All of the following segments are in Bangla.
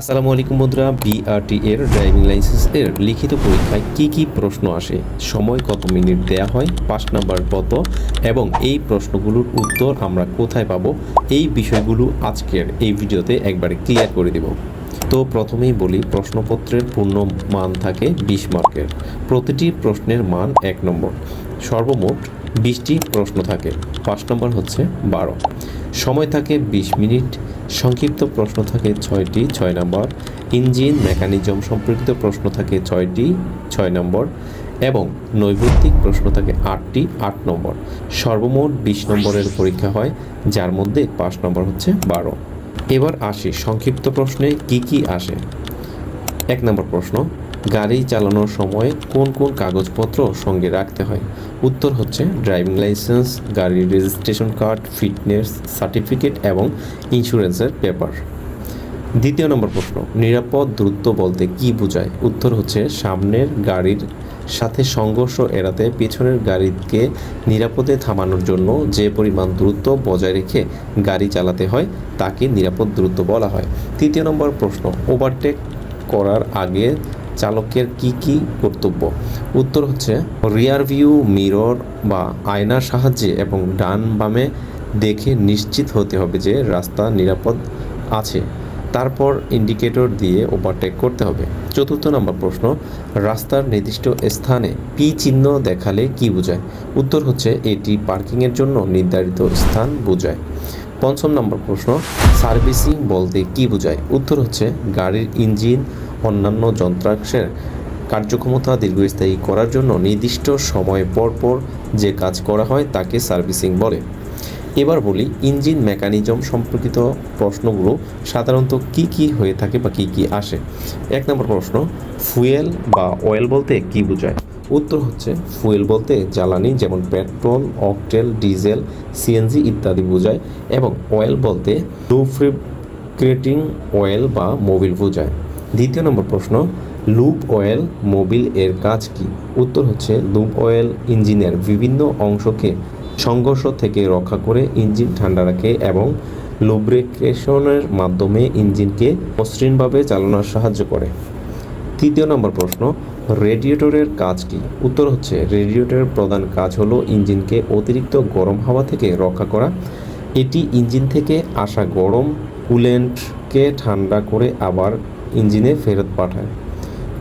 আসসালামু আলাইকুম বন্ধুরা বিআরটি এর ড্রাইভিং লাইসেন্স এর লিখিত পরীক্ষায় কি কি প্রশ্ন আসে? সময় কত মিনিট দেয়া হয়? পাঁচ নাম্বার কত? এবং এই প্রশ্নগুলোর উত্তর আমরা কোথায় পাবো? এই বিষয়গুলো আজকের এই ভিডিওতে একবারে ক্লিয়ার করে দেব। তো প্রথমেই বলি, প্রশ্নপত্রের পূর্ণ মান থাকে বিশ মার্কের। প্রতিটি প্রশ্নের মান এক নম্বর। সর্বমোট বিশটি প্রশ্ন থাকে। পাঁচ নম্বর হচ্ছে বারো। সময় থাকে বিশ মিনিট। সংক্ষিপ্ত প্রশ্ন থাকে ছয়টি, ছয় নম্বর। ইঞ্জিন, মেকানিজম সম্পর্কিত প্রশ্ন থাকে ছয়টি, ছয় নম্বর। এবং নৈবত্তিক প্রশ্ন থাকে আটটি, আট নম্বর। সর্বমোট বিশ নম্বরের পরীক্ষা হয়, যার মধ্যে পাঁচ নম্বর হচ্ছে বারো। এবার আসি সংক্ষিপ্ত প্রশ্নে কি কি আসে? এক নম্বর প্রশ্ন গাড়ি চালানোর সময় কোন কোন কাগজপত্র সঙ্গে রাখতে হয়? উত্তর হচ্ছে ড্রাইভিং লাইসেন্স গাড়ির রেজিস্ট্রেশন কার্ড, ফিটনেস সার্টিফিকেট এবং ইন্স্যুরেন্সের পেপার। দ্বিতীয় নম্বর প্রশ্ন, নিরাপদ দূরত্ব বলতে কি বোঝায়? উত্তর হচ্ছে সামনের গাড়ির সাথে সংঘর্ষ এড়াতে পেছনের গাড়িকে নিরাপদে থামানোর জন্য যে পরিমাণ দূরত্ব বজায় রেখে গাড়ি চালাতে হয়, তাকে নিরাপদ দূরত্ব বলা হয়। তৃতীয় নম্বর প্রশ্ন, ওভারটেক করার আগে চালকের কি কি কর্তব্য? উত্তর হচ্ছে রিয়ার ভিউ মিরর বা আয়নার সাহায্যে এবং ডান বামে দেখে নিশ্চিত হতে হবে যে রাস্তা নিরাপদ আছে। তারপর ইন্ডিকেটর দিয়ে ওভারটেক করতে হবে। চতুর্থ নম্বর প্রশ্ন, রাস্তার নির্দিষ্ট স্থানে পি চিহ্ন দেখালে কি বোঝায়? উত্তর হচ্ছে, এটি পার্কিংয়ের জন্য নির্ধারিত স্থান বোঝায়। পঞ্চম নম্বর প্রশ্ন সার্ভিসিং বলতে কি বোঝায়? উত্তর হচ্ছে, গাড়ির ইঞ্জিন অন্যান্য যন্ত্রাংশের কার্যক্ষমতা দীর্ঘস্থায়ী করার জন্য নির্দিষ্ট সময় পর পর যে কাজ করা হয় তাকে সার্ভিসিং বলে। এবার বলি, ইঞ্জিন মেকানিজম সম্পর্কিত প্রশ্নগুলো সাধারণত কি কি হয়ে থাকে বা কি কি আসে? এক নম্বর প্রশ্ন, ফুয়েল বা অয়েল বলতে কি বোঝায়? উত্তর হচ্ছে, ফুয়েল বলতে জ্বালানি যেমন পেট্রোল, অকটেল, ডিজেল, সিএনজি ইত্যাদি বোঝায় এবং অয়েল বলতে লুফ্রিক্রেটিং অয়েল বা মোবিল বোঝায়। দ্বিতীয় নম্বর প্রশ্ন, লুপ অয়েল মোবিল এর কাজ কি? উত্তর হচ্ছে, লুপ অয়েল ইঞ্জিনের বিভিন্ন অংশকে সংঘর্ষ থেকে রক্ষা করে ইঞ্জিন ঠান্ডা রাখে এবং লুব্রিকেশনের মাধ্যমে ইঞ্জিনকে মসৃণভাবে চালানোর সাহায্য করে। তৃতীয় নম্বর প্রশ্ন, রেডিয়েটরের কাজ কি? উত্তর হচ্ছে, রেডিয়েটরের প্রধান কাজ হলো ইঞ্জিনকে অতিরিক্ত গরম হাওয়া থেকে রক্ষা করা। এটি ইঞ্জিন থেকে আসা গরম কুলেন্টকে ঠান্ডা করে আবার ইঞ্জিনে ফেরত পাঠায়।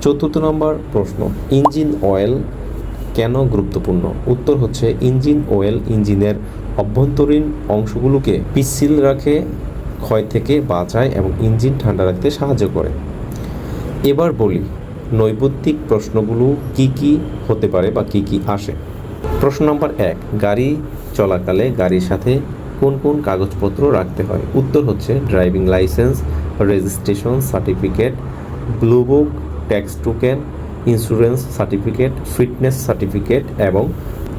চতুর্থ নম্বর প্রশ্ন, ইঞ্জিন অয়েল কেন গুরুত্বপূর্ণ? উত্তর হচ্ছে, ইঞ্জিন অয়েল ইঞ্জিনের অভ্যন্তরীণ অংশগুলোকে পিচ্ছিল রাখে, ক্ষয় থেকে বাঁচায় এবং ইঞ্জিন ঠান্ডা রাখতে সাহায্য করে। এবার বলি, নৈবত্তিক প্রশ্নগুলো কি কি হতে পারে বা কি কি আসে? প্রশ্ন নম্বর এক, গাড়ি চলাকালে গাড়ির সাথে কোন কোন কাগজপত্র রাখতে হয়? উত্তর হচ্ছে, driving licence registration certificate blue book tax token insurance certificate fitness certificate এবং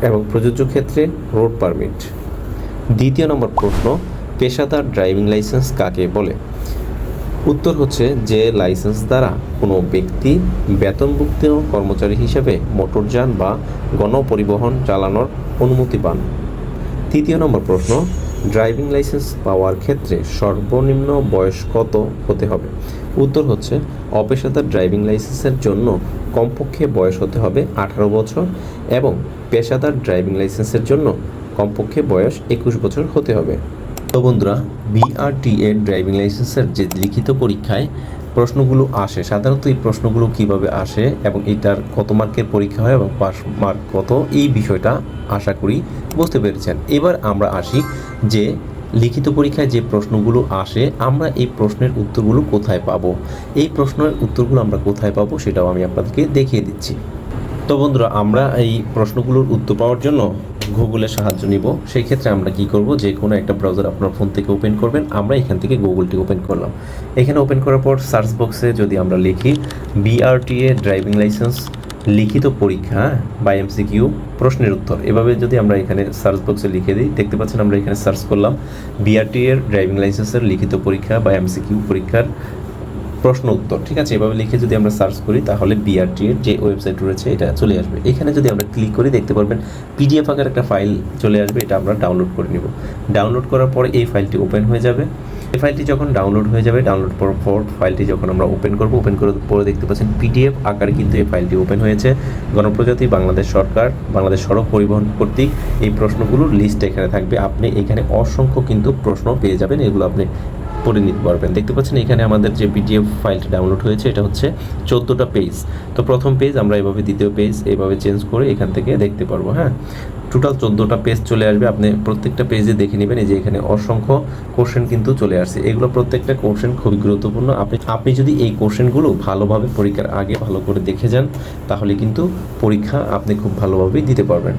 এবং প্রযোজ্য ক্ষেত্রে রোড পারমিট দ্বিতীয় নম্বর প্রশ্ন, পেশাদার ড্রাইভিং লাইসেন্স কাকে বলে? উত্তর হচ্ছে যে লাইসেন্স দ্বারা কোনো ব্যক্তি বেতনভুক্ত কর্মচারী হিসেবে মোটরযান বা গণপরিবহন চালানোর অনুমতি পান। তৃতীয় নম্বর প্রশ্ন ড্রাইভিং লাইসেন্স পাওয়ার ক্ষেত্রে সর্বনিম্ন বয়স কত হতে হবে? উত্তর হচ্ছে, অপেশাদার ড্রাইভিং লাইসেন্সের জন্য কমপক্ষে বয়স হতে হবে আঠারো বছর এবং পেশাদার ড্রাইভিং লাইসেন্সের জন্য কমপক্ষে বয়স একুশ বছর হতে হবে। তো বন্ধুরা বিআরটিএ ড্রাইভিং লাইসেন্সের যে লিখিত পরীক্ষায় প্রশ্নগুলো আসে, সাধারণত এই প্রশ্নগুলো কীভাবে আসে এবং এটার কত মার্কের পরীক্ষা হয় এবং পাস মার্ক কত, এই বিষয়টা আশা করি বুঝতে পেরেছেন। এবার আমরা আসি যে লিখিত পরীক্ষায় যে প্রশ্নগুলো আসে, আমরা এই প্রশ্নের উত্তরগুলো কোথায় পাবো? এই প্রশ্নের উত্তরগুলো আমরা কোথায় পাবো সেটাও আমি আপনাদেরকে দেখিয়ে দিচ্ছি। তো বন্ধুরা, আমরা এই প্রশ্নগুলোর উত্তর পাওয়ার জন্য গুগলের সাহায্য নিব। সেই ক্ষেত্রে আমরা কি করব? যে কোনো একটা ব্রাউজার আপনার ফোন থেকে ওপেন করবেন। আমরা এখান থেকে গুগলটি ওপেন করলাম। এখানে ওপেন করার পর সার্চ বক্সে যদি আমরা লিখি বিআরটিএ ড্রাইভিং লাইসেন্স লিখিত পরীক্ষা বা এমসিকিউ প্রশ্নের উত্তর। এভাবে যদি আমরা এখানে সার্চ বক্সে লিখে দিই, দেখতে পাচ্ছেন আমরা এখানে সার্চ করলাম বিআরটি এর ড্রাইভিং লাইসেন্সের লিখিত পরীক্ষা বা এমসিকিউ পরীক্ষার প্রশ্ন উত্তর, ঠিক আছে? এভাবে লিখে যদি আমরা সার্চ করি, তাহলে বিআরটি এর যে ওয়েবসাইট রয়েছে, এটা চলে আসবে। এখানে যদি আমরা ক্লিক করি, দেখতে পারবেন পিডিএফ আকার একটা ফাইল চলে আসবে, এটা আমরা ডাউনলোড করে নিব। ডাউনলোড করার পরে এই ফাইলটি ওপেন হয়ে যাবে। এই ফাইলটি যখন ডাউনলোড হয়ে যাবে ডাউনলোড করার পর ফাইলটি যখন আমরা ওপেন করব ওপেন করে পরে দেখতে পাচ্ছেন পিডিএফ আকারে কিন্তু এই ফাইলটি ওপেন হয়েছে। গণপ্রজাতি বাংলাদেশ সরকার, বাংলাদেশ সড়ক পরিবহন কর্তৃক এই প্রশ্নগুলোর লিস্ট এখানে থাকবে। আপনি এখানে অসংখ্য কিন্তু প্রশ্ন পেয়ে যাবেন, এগুলো আপনি পড়ে নিতে পারবেন। দেখতে পাচ্ছেন এখানে আমাদের যে পিডিএফ ফাইলটা ডাউনলোড হয়েছে, এটা হচ্ছে চোদ্দোটা পেজ তো প্রথম পেজ আমরা এভাবে, দ্বিতীয় পেজ এভাবে চেঞ্জ করে এখান থেকে দেখতে পারব হ্যাঁ? টোটাল চোদ্দোটা পেজ চলে আসবে। আপনি প্রত্যেকটা পেজে দেখে নেবেন, এই যে এখানে অসংখ্য কোশ্চেন কিন্তু চলে আসছে। এগুলো প্রত্যেকটা কোশ্চেন খুবই গুরুত্বপূর্ণ। আপনি আপনি যদি এই কোশ্চেনগুলো ভালোভাবে পরীক্ষার আগে ভালো করে দেখে যান, তাহলে কিন্তু পরীক্ষা আপনি খুব ভালোভাবেই দিতে পারবেন।